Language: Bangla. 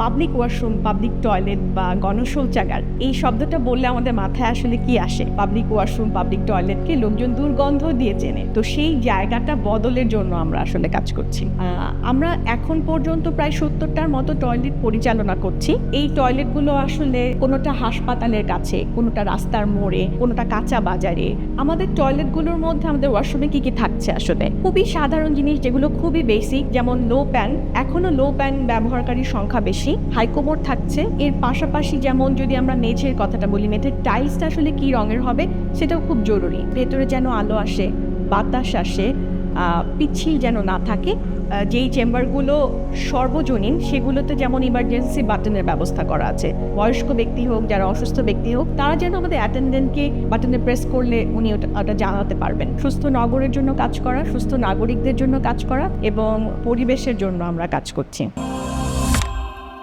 পাবলিক ওয়াশরুম পাবলিক টয়লেট বা গণশৌচাগার এই শব্দটা বললে আমাদের মাথায় আসলে কি আসে? পাবলিক ওয়াশরুম পাবলিক টয়লেটকে লোকজন দুর্গন্ধ দিয়ে চেনে। তো সেই জায়গাটা বদলের জন্য আমরা আসলে কাজ করছি। আমরা এখন পর্যন্ত প্রায় সত্তরটার মতো টয়লেট পরিচালনা করছি। এই টয়লেটগুলো আসলে কোনোটা হাসপাতালের কাছে, কোনোটা রাস্তার মোড়ে, কোনোটা কাঁচা বাজারে, আমাদের টয়লেটগুলোর মধ্যে আমাদের ওয়াশরুমে কি কি থাকছে আসলে? খুবই সাধারণ জিনিস যেগুলো খুবই বেসিক যেমন লো প্যান এখনও লো প্যান ব্যবহারকারীর সংখ্যা বেশি। হাইকোমোড থাকছে। এর পাশাপাশি যেমন যদি আমরা মেঝের কথাটা বলি মেঝের টাইলসটা আসলে কি রঙের হবে সেটাও খুব জরুরি। ভেতরে যেন আলো আসে বাতাস আসে আহ, পিচ্ছিল যেন না থাকে যেই চেম্বারগুলো সর্বজনীন সেগুলোতে যেমন ইমার্জেন্সি বাটনের ব্যবস্থা করা আছে। বয়স্ক ব্যক্তি হোক যারা অসুস্থ ব্যক্তি হোক তারা যেন আমাদের অ্যাটেন্ডেন্টকে বাটনে প্রেস করলে উনি ওটা জানাতে পারবেন। সুস্থ নগরের জন্য কাজ করা সুস্থ নাগরিকদের জন্য কাজ করা এবং পরিবেশের জন্য আমরা কাজ করছি।